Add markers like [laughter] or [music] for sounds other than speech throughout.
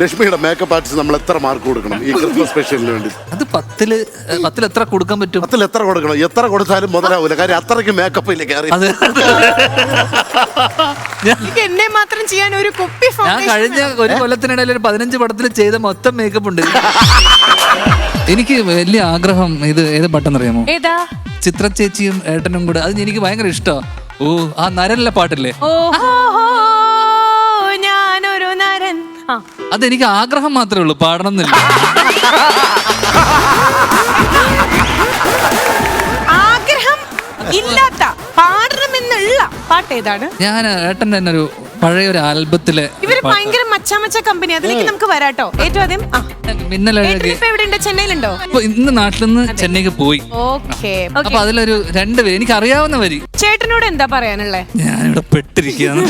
ലക്ഷ്മിയുടെ makeup artist നമ്മൾ എത്ര മാർക്ക് കൊടുക്കണം ഈ ക്രിസ്മസ് സ്പെഷ്യലിന് വേണ്ടി? അത് പത്തിൽ പത്തിൽ എത്ര കൊടുക്കാൻ പറ്റും? പത്തിൽ എത്ര കൊടുക്കണം? എത്ര കൊടുത്താലും മുതലാവൂല. കാര്യം അത്രയ്ക്ക് മേക്കപ്പ് ഇല്ല കയറി? അത് ഇത് എന്നെ മാത്രം ചെയ്യാൻ ഒരു കുപ്പി ഞാൻ foundation കഴിഞ്ഞ ഒരു കൊല്ലത്തിനിടയിൽ ഒരു പതിനഞ്ച് പടത്തിൽ ചെയ്ത മൊത്തം മേക്കപ്പ് ഉണ്ട്. എനിക്ക് വലിയ ആഗ്രഹം ഇത് ഏത് ബട്ടൺ അറിയാമോ? ഏതാ? ചിത്ര ചേച്ചിയും ഏട്ടനും കൂടെ. അത് എനിക്ക് ഭയങ്കര ഇഷ്ടമാണ് ഓ ആ നരനിലെ പാട്ടില്ലേ? ഓ ഞാനൊരു നരൻ ആ അതെനിക്ക് ആഗ്രഹം മാത്രമേ ഉള്ളൂ. പാടണം എന്നില്ല ആഗ്രഹം ഇല്ലാത്ത പാടണമെന്നുള്ള പാട്ട് ഏതാണ്? ഞാൻ ഏട്ടൻ തന്നെ ഒരു പഴയ ഒരു ആൽബത്തിലെ ഇവർ ഭയങ്കര മച്ചാമച്ച കമ്പനി അതിലേക്ക് നമുക്ക് വരാട്ടോ. ഏറ്റവും ആദ്യം ആ. മിന്നലഴകി ഏട്ടനിപ്പോ എവിടെ ഉണ്ട് ചെന്നൈയിലുണ്ടോ? ഇപ്പൊ ഇന്ന് നാട്ടിൽ നിന്ന് ചെന്നൈക്ക് പോയി. ഓക്കെ അപ്പൊ അതിലൊരു രണ്ട് പേര്. എനിക്ക് അറിയാവുന്ന വരി. ചേട്ടനോട് എന്താ പറയാനുള്ളേ? ഞാനിവിടെ പെട്ടിരിക്കുകയാണ്.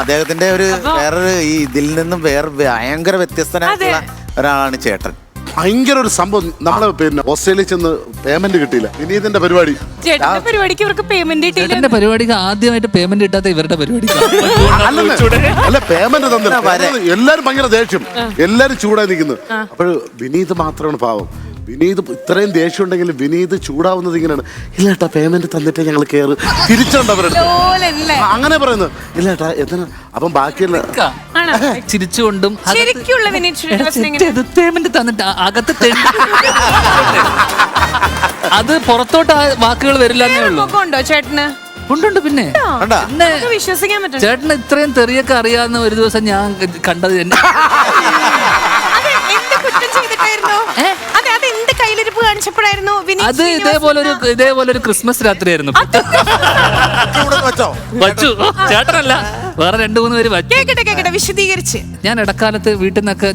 അദ്ദേഹത്തിന്റെ ഒരു വേറൊരു ഈ ഇതിൽ നിന്നും വേറെ ഭയങ്കര വ്യത്യസ്തനായിട്ടുള്ള ഒരാളാണ് ചേട്ടൻ. ഭയങ്കര ഒരു സംഭവം. നമ്മളെ പിന്നെ ഓസ്ട്രേലിയയിൽ ചെന്ന് പേയ്മെന്റ് കിട്ടിയില്ല. ഇതിന്റെ പരിപാടി. പരിപാടിക്ക് ഇവർക്ക് പേയ്മെന്റ് കിട്ടിയില്ല പരിപാടിക്ക് ആദ്യമായിട്ട് പേയ്മെന്റ് കിട്ടാത്ത ഇവരുടെ പരിപാടിക്ക് അല്ലെന്ന്. അല്ല പേയ്മെന്റ് തന്നില്ല. എല്ലാരും ഭയങ്കര ദേഷ്യം. എല്ലാരും ചൂടായി നിൽക്കുന്നു. അപ്പോൾ വിനീത് മാത്രമാണ് പാവം. വിനീത് ഇത്രയും ദേഷ്യം ഉണ്ടെങ്കിൽ വിനീത് ചൂടാവുന്നത് ഇങ്ങനെയാണ്. ഇല്ല ഏട്ടാ പേയ്മെന്റ് തന്നിട്ട് ഞങ്ങൾ കയറ് തിരിച്ചുണ്ടവരുടെ ലോലല്ലേ? അങ്ങനെ പറയുന്നു. ഇല്ല ഏട്ടാ എന്തിനാ? അപ്പം ബാക്കിയുള്ള ആണോ? ചിരിച്ചുകൊണ്ടും അകത്ത് ശരിക്കുള്ള വിനീത് ശ്രീനിവാസൻ പേയ്മെന്റ് തന്നിട്ട് അകത്ത് തെണ്ടി. അത് പുറത്തോട്ട് ആ വാക്കുകൾ വരില്ല എന്നേ ഉള്ളൂ. മുഖമുണ്ടോ ചേട്ടന്? ഉണ്ടുണ്ട് പിന്നെ. കണ്ടാ? പിന്നെ നമുക്ക് വിശ്വസിക്കാൻ പറ്റും. ചേട്ടന് ഇത്രയും തെറിയൊക്കെ അറിയാവുന്ന ഒരു ദിവസം ഞാൻ കണ്ടത് എന്നെ അത് എന്ത് കുറ്റം ചെയ്തിട്ടായിരുന്നു? അതെ കയ്യിലിരിപ്പ് കാണിച്ചപ്പോഴായിരുന്നു വിനീത് അത് ഇതേപോലെ ഒരു ഇതേപോലെ ഒരു ക്രിസ്മസ് രാത്രിയായിരുന്നു. വെച്ചോ. ചേട്ടനല്ല. വേറെ രണ്ടു മൂന്ന് പേര് വച്ചു. കേക്കട്ടെ കേക്കട്ടെ. വിശദീകരിച്ച്. ഞാൻ ഇടക്കാലത്ത് വീട്ടിൽ നിന്നൊക്കെ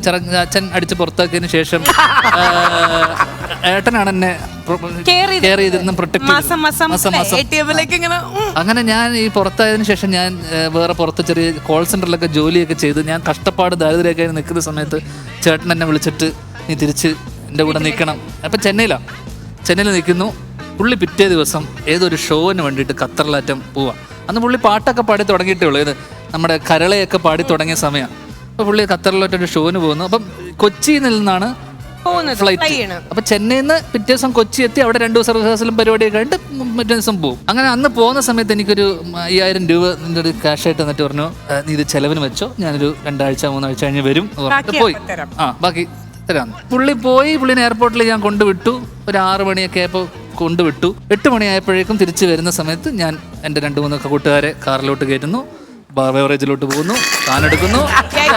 അച്ഛൻ അടിച്ച് പുറത്താക്കിയതിന് ശേഷം [laughs] ഏട്ടനാണ് എന്നെ അങ്ങനെ ഞാൻ ഈ പുറത്തായതിനു ശേഷം ഞാൻ വേറെ പുറത്ത് ചെറിയ കോൾ സെന്ററിലൊക്കെ ജോലിയൊക്കെ ചെയ്ത് ഞാൻ കഷ്ടപ്പാട് ദാരിദ്ര്യമൊക്കെ ആയി നിൽക്കുന്ന സമയത്ത് ചേട്ടൻ എന്നെ വിളിച്ചിട്ട് നീ തിരിച്ച് എന്റെ കൂടെ നിൽക്കണം. അപ്പം ചെന്നൈയിലാണ് ചെന്നൈയിൽ നിൽക്കുന്നു. പുള്ളി പിറ്റേ ദിവസം ഏതൊരു ഷോവിന് വേണ്ടിയിട്ട് ഖത്തറിലാറ്റം പോവാം. അന്ന് പുള്ളി പാട്ടൊക്കെ പാടി തുടങ്ങിയിട്ടേ ഉള്ളൂ. ഏത് നമ്മുടെ കരളയൊക്കെ പാടി തുടങ്ങിയ സമയം. അപ്പോൾ പുള്ളി ഖത്തറിലോട്ടൊരു ഷോവിന് പോകുന്നു. അപ്പം കൊച്ചിയിൽ നിന്നാണ് ഫ്ലൈറ്റ്. അപ്പൊ ചെന്നൈയിൽ നിന്ന് പിറ്റേ ദിവസം കൊച്ചി എത്തി. അവിടെ രണ്ടു ദിവസം റിഹേഴ്സലും പരിപാടിയൊക്കെ ആയിട്ട് മറ്റേ ദിവസം പോകും. അങ്ങനെ അന്ന് പോകുന്ന സമയത്ത് എനിക്കൊരു അയ്യായിരം രൂപ നിന്റെ ഒരു ക്യാഷ് ആയിട്ട് എന്നിട്ട് പറഞ്ഞു നീ ഇത് ചെലവിന് വെച്ചോ. ഞാനൊരു രണ്ടാഴ്ച മൂന്നാഴ്ച കഴിഞ്ഞ് വരും. പോയി. ആ ബാക്കി തരാം പുള്ളി പോയി പുള്ളിനെ എയർപോർട്ടിൽ ഞാൻ കൊണ്ടുവിട്ടു. ഒരു ആറ് മണിയൊക്കെ ആയപ്പോൾ കൊണ്ടുവിട്ടു. എട്ട് മണിയായപ്പോഴേക്കും തിരിച്ചു വരുന്ന സമയത്ത് ഞാൻ എന്റെ രണ്ട് മൂന്ന് കൂട്ടുകാരെ കാറിലോട്ട് കയറ്റുന്നു ബേവറേജിലോട്ട് പോകുന്നു താനെടുക്കുന്നു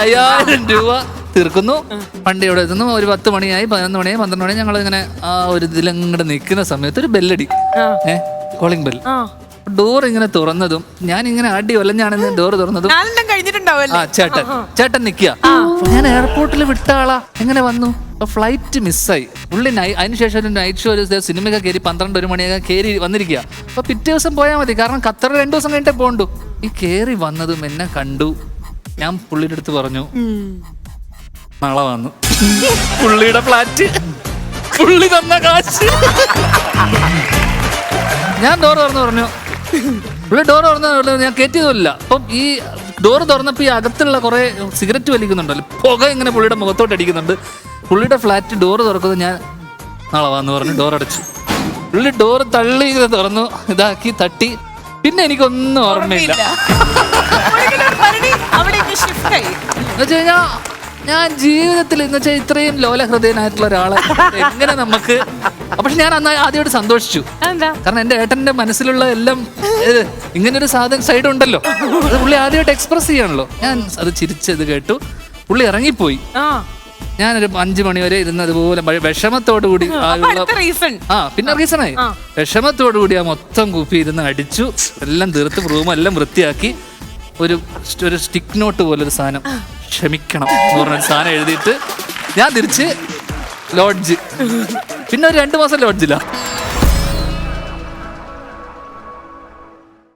അയ്യായിരം രൂപ തീർക്കുന്നു. വണ്ടി അവിടെ എത്തുന്നു. ഒരു പത്ത് മണിയായി പതിനൊന്ന് മണിയായി പന്ത്രണ്ട് മണിയായി ഞങ്ങൾ ഇങ്ങനെ ആ ഒരു ഇതിലങ്ങോട്ട് നിൽക്കുന്ന സമയത്ത് ഒരു ബെല്ലടി ഏ കോളിംഗ് ബെൽ ഡോർ ഇങ്ങനെ തുറന്നതും ഞാൻ ഇങ്ങനെ അടി ഒലഞ്ഞാണെന്ന് ഡോർ തുറന്നതും. ആ ചേട്ടൻ. ചേട്ടൻ നിക്കുക ഞാൻ എയർപോർട്ടിൽ വിട്ടാളാ എങ്ങനെ വന്നു? ഫ്ലൈറ്റ് മിസ്സായി പുള്ളി നൈ അതിനുശേഷം ഒരു നൈറ്റ് ഷോ ഒരു സിനിമയൊക്കെ കയറി പന്ത്രണ്ട് ഒരു മണിയൊക്കെ കയറി വന്നിരിക്കുക അപ്പൊ പിറ്റേ ദിവസം പോയാൽ മതി. കാരണം ഖത്തർ രണ്ടു ദിവസം കഴിഞ്ഞിട്ടേ പോകണ്ടു. ഈ കയറി വന്നതും എന്നെ കണ്ടു. ഞാൻ പുള്ളിയുടെ അടുത്ത് പറഞ്ഞു നാളെ വന്നു. പുള്ളിയുടെ ഫ്ലാറ്റ് പുള്ളി തന്ന കാശ്. ഞാൻ ഡോർ തുറന്നു പറഞ്ഞു. പുള്ളി ഡോർ തുറന്നു ഞാൻ കയറ്റിയതുമില്ല. അപ്പം ഈ ഡോർ തുറന്നപ്പോൾ ഈ അകത്തുള്ള കുറെ സിഗരറ്റ് വലിക്കുന്നുണ്ടല്ലോ. പുക ഇങ്ങനെ പുള്ളിയുടെ മുഖത്തോട്ട് അടിക്കുന്നുണ്ട്. പുള്ളിയുടെ ഫ്ലാറ്റ് ഡോർ തുറക്കുന്നത് ഞാൻ നാളെ വാന്ന് പറഞ്ഞു ഡോർ അടച്ചു. പുള്ളി ഡോർ തള്ളി തുറന്നു ഇതാക്കി തട്ടി. പിന്നെ എനിക്കൊന്നും ഓർമ്മയില്ല. ഞാൻ ജീവിതത്തിൽ എന്ന് വെച്ചാൽ ഇത്രയും ലോല ഹൃദയനായിട്ടുള്ള ഒരാളെ എങ്ങനെ നമുക്ക് പക്ഷെ ഞാൻ അന്ന് ആദ്യമായിട്ട് സന്തോഷിച്ചു. കാരണം എന്റെ ഏട്ടന്റെ മനസ്സിലുള്ള എല്ലാം ഇങ്ങനെ ഒരു സാധനം സൈഡ് ഉണ്ടല്ലോ. അത് പുള്ളി ആദ്യമായിട്ട് എക്സ്പ്രസ് ചെയ്യാണല്ലോ. ഞാൻ അത് ചിരിച്ചത് കേട്ടു. പുള്ളി ഇറങ്ങിപ്പോയി. ഞാനൊരു അഞ്ചു മണി വരെ ഇരുന്ന് അതുപോലെ വിഷമത്തോടുകൂടി വിഷമത്തോടു കൂടി ആ പിന്നെ റീസണായി വിഷമത്തോടു കൂടി ആ മൊത്തം കൂപ്പി ഇരുന്ന് അടിച്ചു. എല്ലാം തീർത്ത് റൂം എല്ലാം വൃത്തിയാക്കി. ഒരു ഒരു സ്റ്റിക്ക് നോട്ട് പോലെ ഒരു സാധനം. ക്ഷമിക്കണം എന്ന് പറഞ്ഞൊരു സാധനം എഴുതിയിട്ട് ഞാൻ തിരിച്ച് ലോഡ്ജ് പിന്നെ ഒരു രണ്ട് മാസം ലോഡ്ജില്ല